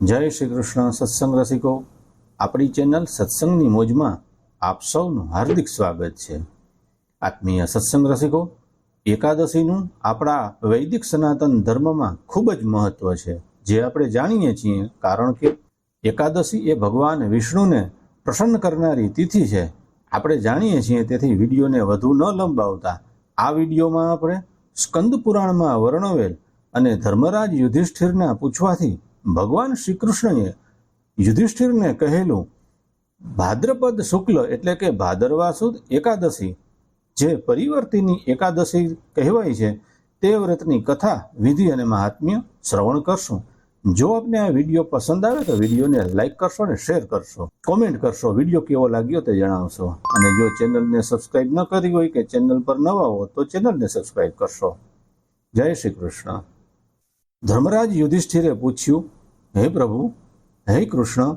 જય શ્રી કૃષ્ણ સત્સંગ રસિકો. આપણી ચેનલ સત્સંગની મોજમાં આપ સૌનું હાર્દિક સ્વાગત છે. આત્મીય સત્સંગ રસિકો, એકાદશીનું આપણા વૈદિક સનાતન ધર્મમાં ખૂબ જ મહત્વ છે. જે આપણે જાણીએ છીએ, કારણ કે એકાદશી એ ભગવાન વિષ્ણુને પ્રસન્ન કરનારી તિથિ છે. આપણે જાણીએ છીએ તેથી વિડીયોને વધુ ન લંબાવતા આ વિડીયોમાં આપણે સ્કંદ પુરાણમાં વર્ણવેલ અને ધર્મરાજ યુધિષ્ઠિરના પૂછવાથી ભગવાન શ્રી કૃષ્ણએ યુધિષ્ઠિરને કહેલું, ભાદ્રપદ શુક્લ એટલે કે ભાદરવા સુદ એકાદશી, જે પરિવર્તિની એકાદશી કહેવાય છે, તે વ્રતની કથા, વિધિ અને મહાત્મ્ય શ્રવણ કરશું. જો આપને આ વીડિયો પસંદ આવે તો વિડીયોને લાઈક કરશો અને શેર કરશો. કોમેન્ટ કરશો, વીડિયો કેવો લાગ્યો તે જણાવશો. અને જો ચેનલને સબસ્ક્રાઇબ ન કરી હોય કે ચેનલ પર નવા હો, તો ચેનલને સબસ્ક્રાઇબ કરશો. જય શ્રી કૃષ્ણ. ધર્મરાજ યુધિષ્ઠિરે પૂછ્યું હે પ્રભુ, હે કૃષ્ણ,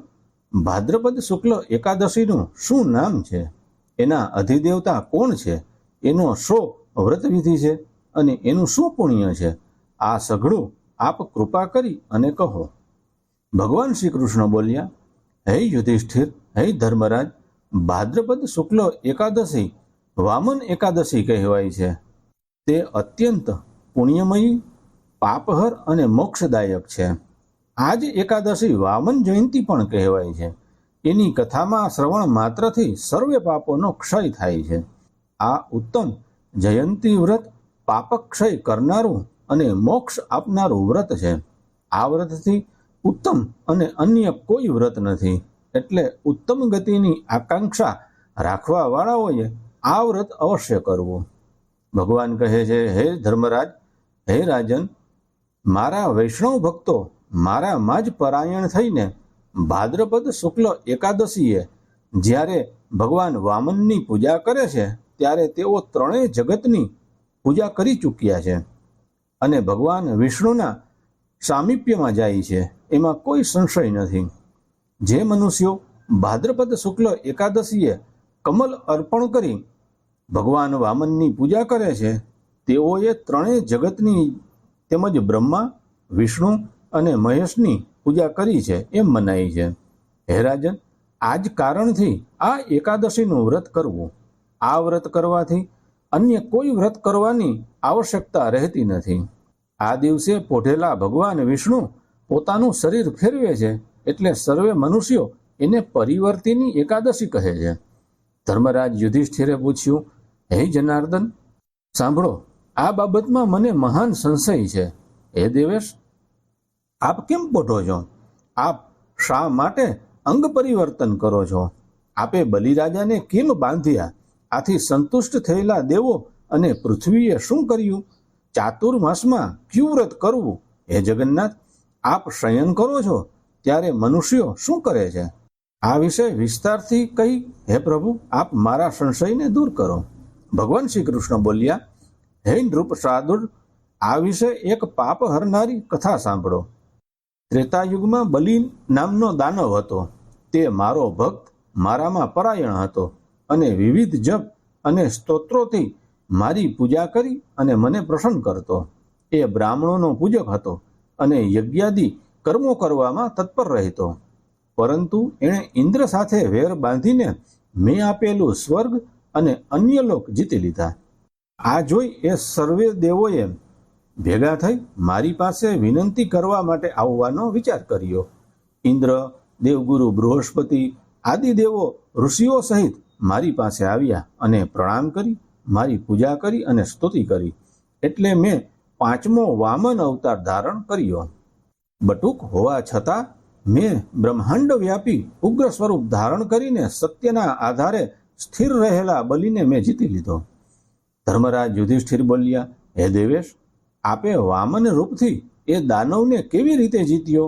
ભાદ્રપદ શુક્લ એકાદશીનું શું નામ છે? એના અધિદેવતા કોણ છે? એનો શો વ્રતવિધિ છે અને એનું શું પુણ્ય છે? આ સઘળું આપ કૃપા કરી અને કહો. ભગવાન શ્રી કૃષ્ણ બોલ્યા, હે યુધિષ્ઠિર, હે ધર્મરાજ, ભાદ્રપદ શુક્લ એકાદશી વામન એકાદશી કહેવાય છે. તે અત્યંત પુણ્યમયી, પાપહર અને મોક્ષદાયક છે. આ એકાદશી વામન જયંતિ પણ કહેવાય છે. એની કથામાં શ્રવણ માત્રથી સર્વે પાપોનો ક્ષય થાય છે. આ ઉત્તમ જયંતી વ્રત પાપક્ષય કરનારું અને મોક્ષ આપનારું વ્રત છે. આ વ્રતથી ઉત્તમ અને અન્ય કોઈ વ્રત નથી. એટલે ઉત્તમ ગતિની આકાંક્ષા રાખવા વાળાઓએ આ વ્રત અવશ્ય કરવું. ભગવાન કહે છે, હે ધર્મરાજ, હે રાજન, મારા વૈષ્ણવ ભક્તો મારામાં જ પરાયણ થઈને ભાદ્રપદ શુક્લ એકાદશીએ જ્યારે ભગવાન વામનની પૂજા કરે છે, ત્યારે તેઓ ત્રણેય જગતની પૂજા કરી ચૂક્યા છે અને ભગવાન વિષ્ણુના સામીપ્યમાં જાય છે. એમાં કોઈ સંશય નથી. જે મનુષ્યો ભાદ્રપદ શુક્લ એકાદશીએ કમલ અર્પણ કરી ભગવાન વામનની પૂજા કરે છે, તેઓએ ત્રણેય જગતની તેમજ બ્રહ્મા, વિષ્ણુ અને મહેશની પૂજા કરી છે એમ મનાય છે. હે રાજન આ જ કારણથી આ એકાદશીનું વ્રત કરવું. આ વ્રત કરવાથી અન્ય કોઈ વ્રત કરવાની આવશ્યકતા રહેતી નથી. આ દિવસે પોઢેલા ભગવાન વિષ્ણુ પોતાનું શરીર ફેરવે છે એટલે સર્વે મનુષ્યો એને પરિવર્તિની એકાદશી કહે છે. ધર્મરાજ યુધિષ્ઠિરે પૂછ્યું, હે જનાર્દન, સાંભળો, આ બાબતમાં મને મહાન સંશય છે. હે દેવેશ આપ કેમ પોઢો છો? આપ શા માટે અંગ પરિવર્તન કરો છો? આપે બલિરાજાને કેમ બાંધ્યા? આથી સંતુષ્ટ થયેલા દેવો અને પૃથ્વીએ શું કર્યું? ચાતુર્માસમાં ક્યુ વ્રત કરવું? હે જગન્નાથ, આપ શયન કરો છો? ત્યારે મનુષ્યો શું કરે છે? આ વિશે વિસ્તારથી કહી, હે પ્રભુ, આપ મારા સંશયને દૂર કરો. ભગવાન શ્રી કૃષ્ણ બોલ્યા, હે નૃપ સાદુર આ વિશે એક પાપ હરનારી કથા સાંભળો. ત્રેતાયુગમાં બલિ નામનો દાનવ હતો. તે મારો ભક્ત, મારામાં પરાયણ હતો અને વિવિધ જપ અને સ્તોત્રોથી મારી પૂજા કરી અને મને પ્રસન્ન કરતો. એ બ્રાહ્મણોનો પૂજક હતો અને યજ્ઞાદિ કર્મો કરવામાં તત્પર રહેતો. પરંતુ એણે ઇન્દ્ર સાથે વેર બાંધીને મેં આપેલું સ્વર્ગ અને અન્ય લોક જીતી લીધા. આ જોઈ એ સર્વે દેવોએ ભેગા થઈ મારી પાસે વિનંતી કરવા માટે આવવાનો વિચાર કર્યો. ઇન્દ્ર, દેવગુરુ, બૃહસ્પતિ આદિ દેવો ઋષિઓ સહિત મારી પાસે આવ્યા અને પ્રણામ કરી, મારી પૂજા કરી અને સ્તુતિ કરી. એટલે મેં પાંચમો વામન અવતાર ધારણ કર્યો. બટુક હોવા છતાં મેં બ્રહ્માંડ વ્યાપી ઉગ્ર સ્વરૂપ ધારણ કરીને સત્યના આધારે સ્થિર રહેલા બલિને મેં જીતી લીધો. ધર્મરાજ યુધિષ્ઠિર બોલ્યા, હે દેવેશ આપે વામન રૂપથી એ દાનવને કેવી રીતે જીત્યો?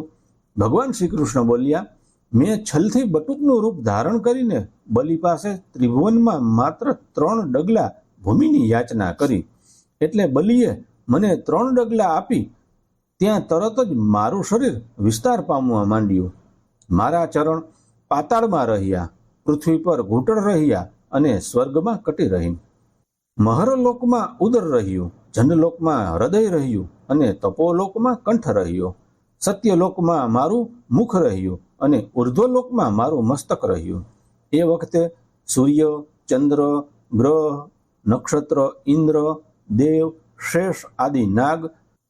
ભગવાન શ્રી કૃષ્ણ બોલ્યા, મેં છલથી બટુકનું રૂપ ધારણ કરીને બલિ પાસે ત્રિભુવનમાં માત્ર ત્રણ ડગલા ભૂમિની યાચના કરી. એટલે બલિએ મને ત્રણ ડગલા આપી, ત્યાં તરત જ મારું શરીર વિસ્તાર પામવા માંડ્યું. મારા ચરણ પાતાળમાં રહ્યા, પૃથ્વી પર ઘૂંટણ રહ્યા અને સ્વર્ગમાં કટી રહી મહરલોકમાં ઉદર રહ્યું. જનલોકમાં હૃદય રહ્યું અને તપોલોકમાં કંઠ રહ્યો. સત્યલોકમાં મારું મુખ રહ્યું અને ઉર્ધ્વલોકમાં મારું મસ્તક રહ્યું. એ વખતે સૂર્ય, ચંદ્ર, ગ્રહ, નક્ષત્ર, ઇન્દ્ર, દેવ, શેષ આદિ નાગ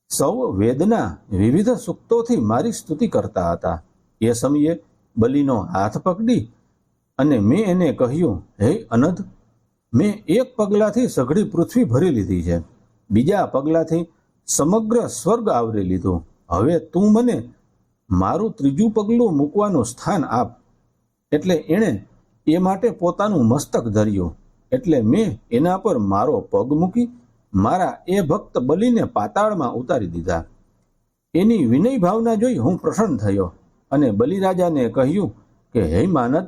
સૌ વેદના વિવિધ સૂક્તોથી મારી સ્તુતિ કરતા હતા. એ સમયે બલિનો હાથ પકડી અને મેં એને કહ્યું, હે અનધ મેં એક પગલાથી સઘળી પૃથ્વી ભરી લીધી છે. બીજા પગલાથી સમગ્ર સ્વર્ગ આવરી લીધો. હવે તું મને મારું ત્રીજું પગલું મૂકવાનું સ્થાન આપ. એટલે એણે એ માટે પોતાનું મસ્તક ધર્યું. એટલે મેં એના પર મારો પગ મૂકી મારા એ ભક્ત બલીને પાતાળમાં ઉતારી દીધા. એની વિનય ભાવના જોઈ હું પ્રસન્ન થયો અને બલિરાજાને કહ્યું કે, હે માનદ,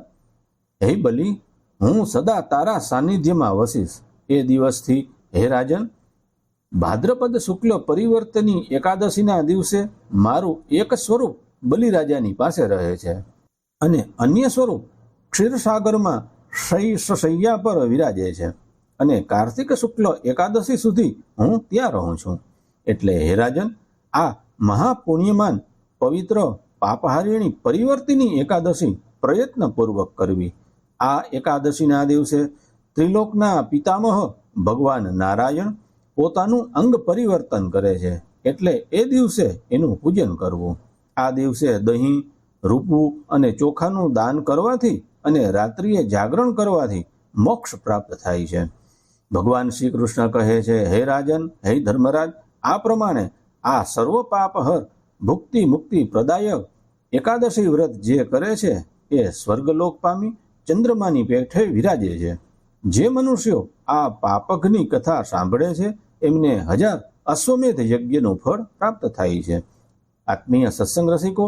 હે બલિ, હું સદા તારા સાનિધ્યમાં વસીશ. એ દિવસથી, હે રાજન ભાદ્રપદ શુક્લ પરિવર્તની એકાદશીના દિવસે મારું એક સ્વરૂપ બલિરાજાની પાસે રહે છે. અને અન્ય સ્વરૂપ ક્ષીરસાગરમાં શૈયા પર વિરાજે છે. અને કાર્તિક શુક્લ એકાદશી સુધી હું ત્યાં રહું છું. એટલે હે રાજન, આ મહાપુણ્યમાન પવિત્ર પાપહારિણી પરિવર્તિની એકાદશી પ્રયત્નપૂર્વક કરવી. આ એકાદશીના દિવસે ત્રિલોકના પિતામહ ભગવાન નારાયણ પોતાનું અંગ પરિવર્તન કરે છે. એટલે એ દિવસે એનું પૂજન કરવું. આ દિવસે દહીં, રૂપું અને ચોખાનું દાન કરવાથી અને રાત્રિએ જાગરણ કરવાથી મોક્ષ પ્રાપ્ત થાય છે. ભગવાન શ્રી કૃષ્ણ કહે છે, હે રાજન, હે ધર્મરાજ, આ પ્રમાણે આ સર્વ પાપહર ભુક્તિ મુક્તિ પ્રદાયક એકાદશી વ્રત જે કરે છે એ સ્વર્ગલોક પામી ચંદ્રમાની પેઠે વિરાજે છે. જે મનુષ્યો આ પાપકની કથા સાંભળે છે એમને હજાર અશ્વમેધ યજ્ઞનું ફળ પ્રાપ્ત થાય છે. આત્મીય સત્સંગ રસિકો,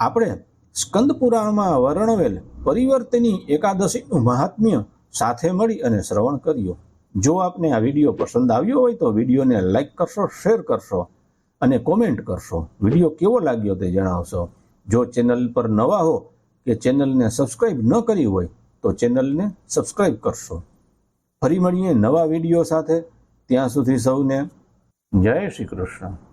આપણે સ્કંદ પુરાણમાં વર્ણવેલ પરિવર્તની એકાદશીનું મહાત્મ્ય સાથે મળી અને શ્રવણ કર્યું. જો આપને આ વીડિયો પસંદ આવ્યો હોય તો વિડીયોને લાઇક કરશો, શેર કરશો અને કોમેન્ટ કરશો. વીડિયો કેવો લાગ્યો તે જણાવશો. જો ચેનલ પર નવા હો કે ચેનલને સબસ્ક્રાઇબ ન કરી હોય તો ચેનલને સબસ્ક્રાઇબ કરશો. ફરી મળીએ નવા વીડિયો સાથે. ત્યાં સુધી સૌને જય શ્રી કૃષ્ણ.